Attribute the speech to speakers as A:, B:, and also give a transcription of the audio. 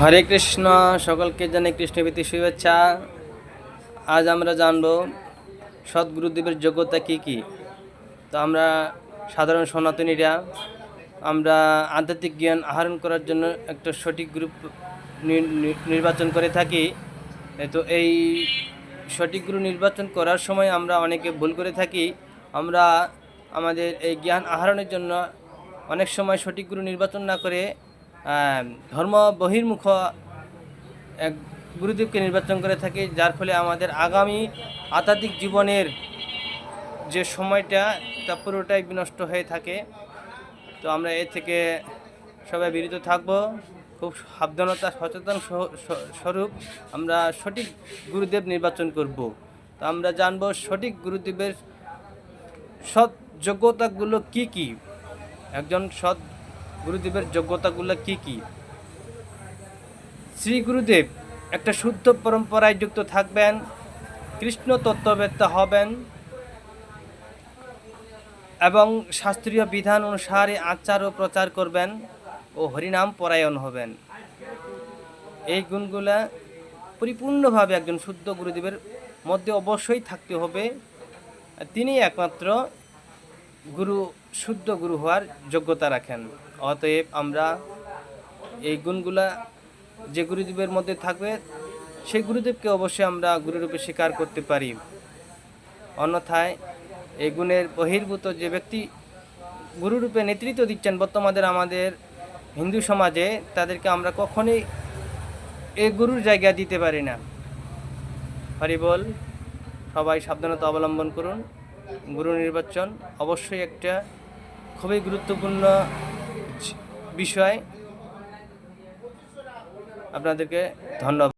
A: হরে কৃষ্ণ, সকলকে জানে কৃষ্ণভীতি শুভেচ্ছা। আজ আমরা জানব সদ্গুরুদেবের যোগ্যতা কি কি? তো আমরা সাধারণ সনাতনীরা, আমরা আধ্যাত্মিক জ্ঞান আহরণ করার জন্য একটা সঠিক গ্রুপ নির্বাচন করে থাকি। তো এই সঠিক গুরু নির্বাচন করার সময় আমরা অনেকে ভুল করে থাকি। আমরা আমাদের এই জ্ঞান আহরণের জন্য অনেক সময় সঠিক গুরু নির্বাচন না করে ধর্ম বহির্মুখ এক গুরুদেবকে নির্বাচন করে থাকি, যার ফলে আমাদের আগামী আধ্যাত্মিক জীবনের যে সময়টা, তা পুরোটাই বিনষ্ট হয়ে থাকে। তো আমরা এ থেকে সবাই বিরত থাকব। খুব সাবধানতা, সচেতন স্বরূপ আমরা সঠিক গুরুদেব নির্বাচন করব। তো আমরা জানব সঠিক গুরুদেবের সৎ যোগ্যতাগুলো কি কি? একজন সৎ গুরুদেবের যোগ্যতাগুলো কি কি? শ্রী গুরুদেব একটা শুদ্ধ পরম্পরায় যুক্ত থাকবেন, কৃষ্ণ তত্ত্ববেত্তা হবেন এবং শাস্ত্রীয় বিধান অনুসারে আচার ও প্রচার করবেন ও হরিনাম পরায়ণ হবেন। এই গুণগুলা পরিপূর্ণভাবে একজন শুদ্ধ গুরুদেবের মধ্যে অবশ্যই থাকতে হবে। তিনি একমাত্র গুরু, শুদ্ধ গুরু হওয়ার যোগ্যতা রাখেন। অতএব আমরা এই গুণগুলা যে গুরুদেবের মধ্যে থাকবে, সেই গুরুদেবকে অবশ্যই আমরা গুরুরূপে স্বীকার করতে পারি। অন্যথায় এই গুণের বহির্ভূত যে ব্যক্তি গুরুরূপে নেতৃত্ব দিচ্ছেন বর্তমানের আমাদের হিন্দু সমাজে তাদেরকে আমরা কখনোই এই গুরুর জায়গা দিতে পারি না। হরিবল সবাই সাবধানতা অবলম্বন করুন। গুরু নির্বাচন অবশ্যই একটা খুবই গুরুত্বপূর্ণ বিষয়। আপনাদেরকে ধন্যবাদ।